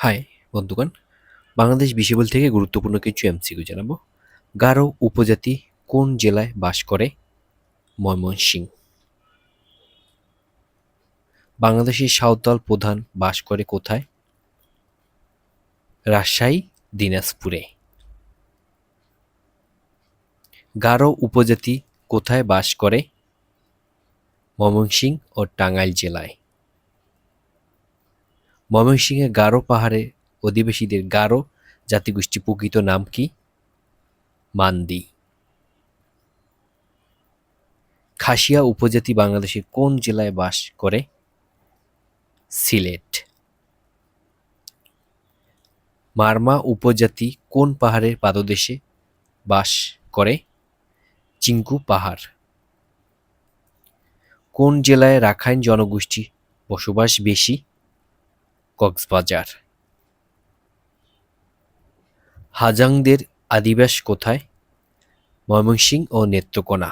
High, বন্ধুগণ। বাংলাদেশ বিশ্ববিল থেকে গুরুত্বপূর্ণ কিছু এমসিকিউ জানাব। গারো উপজাতি কোন জেলায় বাস করে? ময়মনসিংহ। বাংলাদেশের সাঁওতাল প্রধান বাস করে কোথায়? রাজশাহী, দিনাজপুরে। গারো উপজাতি কোথায় বাস করে? ময়মনসিংহ ও টাঙ্গাইল জেলায়। ময়মনসিংহে গারো পাহাড়ে অধিবাসীদের গারো জাতিগোষ্ঠী প্রকৃত নাম কি? মান্দি। খাসিয়া উপজাতি বাংলাদেশের কোন জেলায় বাস করে? সিলেট। মারমা উপজাতি কোন পাহাড়ের পাদদেশে বাস করে? চিঙ্কু পাহাড়। কোন জেলায় রাখাইন জনগোষ্ঠী বসবাস বেশি? কক্সবাজার। হাজাংদের আদিবাস কোথায়? ময়মনসিংহ ও নেত্রকোনা।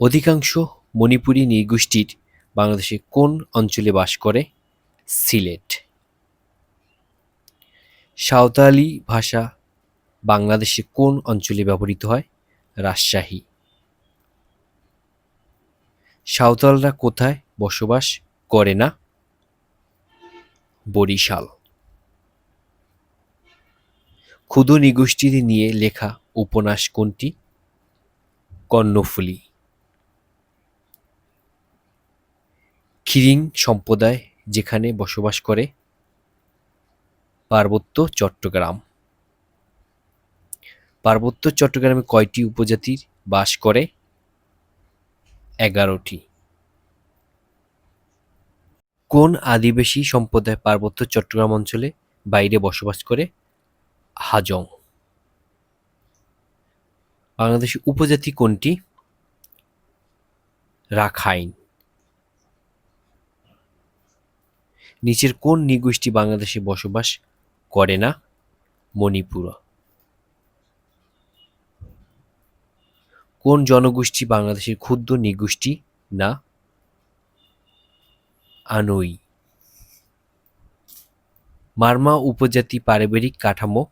অধিকাংশ মণিপুরী নৃগোষ্ঠীর বাংলাদেশে কোন অঞ্চলে বাস করে? সিলেট। সাঁওতালি ভাষা বাংলাদেশে কোন অঞ্চলে ব্যবহৃত হয়? রাজশাহী। সাঁওতালরা কোথায়? বসবাস করে না? বরিশাল। ক্ষুদ্র নিগোষ্ঠী নিয়ে লেখা উপন্যাস কোনটি? কর্ণফুলী। খিরিং সম্প্রদায় যেখানে বসবাস করে। পার্বত্য চট্টগ্রাম। পার্বত্য চট্টগ্রামে কয়টি উপজাতির বাস করে? এগারোটি। কোন আদিবাসী সম্প্রদায় পার্বত্য চট্টগ্রাম অঞ্চলে বাইরে বসবাস করে? হাজং। বাংলাদেশের উপজাতি কোনটি? রাখাইন। নিচের কোন নৃগোষ্ঠী বাংলাদেশে বসবাস করে না? মণিপুর। কোন জনগোষ্ঠী বাংলাদেশের ক্ষুদ্র নৃগোষ্ঠী না আনোই। মারমা উপজাতি পারিবারিক কাঠামো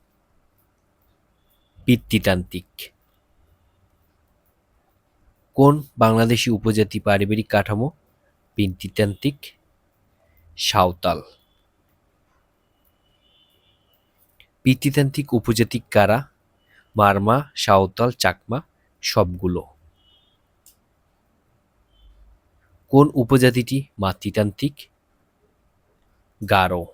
পিতৃতান্ত্রিক। কোন বাংলাদেশি উপজাতি পারিবারিক কাঠামো পিতৃতান্ত্রিক? সাঁওতাল। পিতৃতান্ত্রিক উপজাতি কারা? মারমা, সাঁওতাল, চাকমা, সবগুলো। কোন উপজাতিটি মাতৃতান্ত্রিক গারো।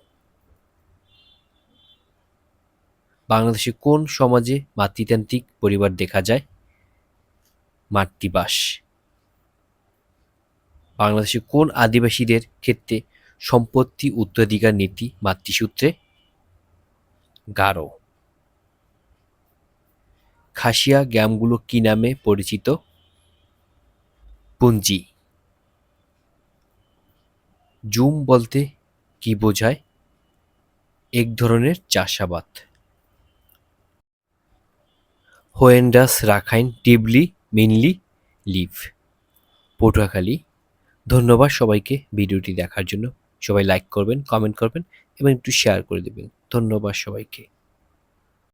বাংলাদেশে কোন সমাজে মাতৃতান্ত্রিক পরিবার দেখা যায়? মাতৃবাস। বাংলাদেশে কোন আদিবাসীদের ক্ষেত্রে সম্পত্তি উত্তরাধিকার নীতি মাতৃসূত্রে? গারো। খাসিয়া গ্রামগুলো কি নামে পরিচিত? পুঞ্জি। জুম বলতে কি বোঝায়? এক ধরনের চাষাবাদ। হোয়েন্ডাস, রাখাইন, টিবলি, মিনলি, লিভ। পটুয়াখালী। ধন্যবাদ সবাইকে ভিডিওটি দেখার জন্য। সবাই লাইক করবেন কমেন্ট করবেন এবং একটু শেয়ার করে দেবেন। ধন্যবাদ সবাইকে।